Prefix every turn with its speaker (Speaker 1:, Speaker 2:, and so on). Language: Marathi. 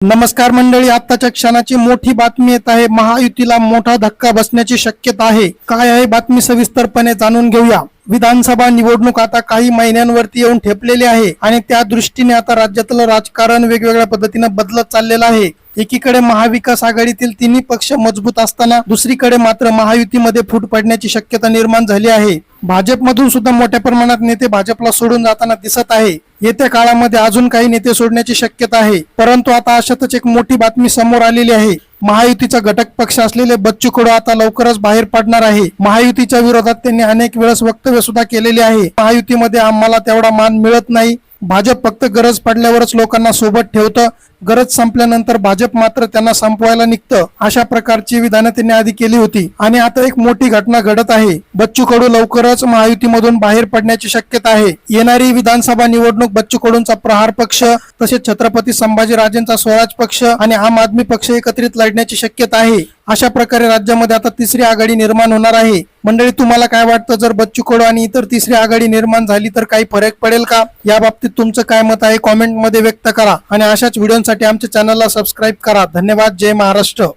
Speaker 1: नमस्कार मंडळी आत्ताच्या क्षणाची मोठी बातमी येत आहे. महायुतीला मोठा धक्का बसण्याची शक्यता आहे. काय आहे बातमी सविस्तरपणे जाणून घेऊया. विधानसभा निवडणूक आता काही महिन्यांवरती येऊन ठेपलेली आहे आणि त्या दृष्टीने आता राज्यातलं राजकारण वेगवेगळ्या पद्धतीनं बदलत चाललेलं आहे. एकीकडे महाविकास आघाडीतील तिन्ही पक्ष मजबूत असताना दुसरीकडे मात्र महायुतीमध्ये फूट पडण्याची शक्यता निर्माण झाली आहे. भाजपमधून सुद्धा मोठ्या प्रमाणात नेते भाजपला सोडून जाताना दिसत आहे. येत्या काळामध्ये अजून काही नेते सोडण्याची शक्यता आहे. परंतु आता अशातच एक मोठी बातमी समोर आलेली आहे. महायुतीचा घटक पक्ष असलेले बच्चू कडू आता लवकरच बाहेर पडणार आहे. महायुतीच्या विरोधात त्यांनी अनेक वेळेस वक्तव्य सुद्धा केलेले आहे. महायुतीमध्ये आम्हाला तेवढा मान मिळत नाही. भाजप फक्त गरज पडल्यावरच लोकांना सोबत ठेवतं. गरज संपल्यानंतर भाजप मात्र त्यांना संपवायला निघतं अशा प्रकारची विधानं त्यांनी आधी केली होती. आणि आता एक मोठी घटना घडत आहे. बच्चू कडू लवकरच महायुतीमधून बाहेर पडण्याची शक्यता आहे. येणारी विधानसभा निवडणूक बच्चू कडूंचा प्रहार पक्ष तसेच छत्रपती संभाजीराजेंचा स्वराज पक्ष आणि आम आदमी पक्ष एकत्रित लढण्याची शक्यता आहे. अशा प्रकारे राज्यामध्ये आता तिसरी आघाडी निर्माण होणार आहे. मंडळी तुम्हाला काय वाटतं? जर बच्चू कडू आणि इतर तिसरी आघाडी निर्माण झाली तर काही फरक पडेल का? या बाबतीत तुमचं काय मत आहे? कॉमेंटमध्ये व्यक्त करा. आणि अशाच व्हिडिओसाठी आमच्या चॅनलला सबस्क्राईब करा. धन्यवाद. जय महाराष्ट्र.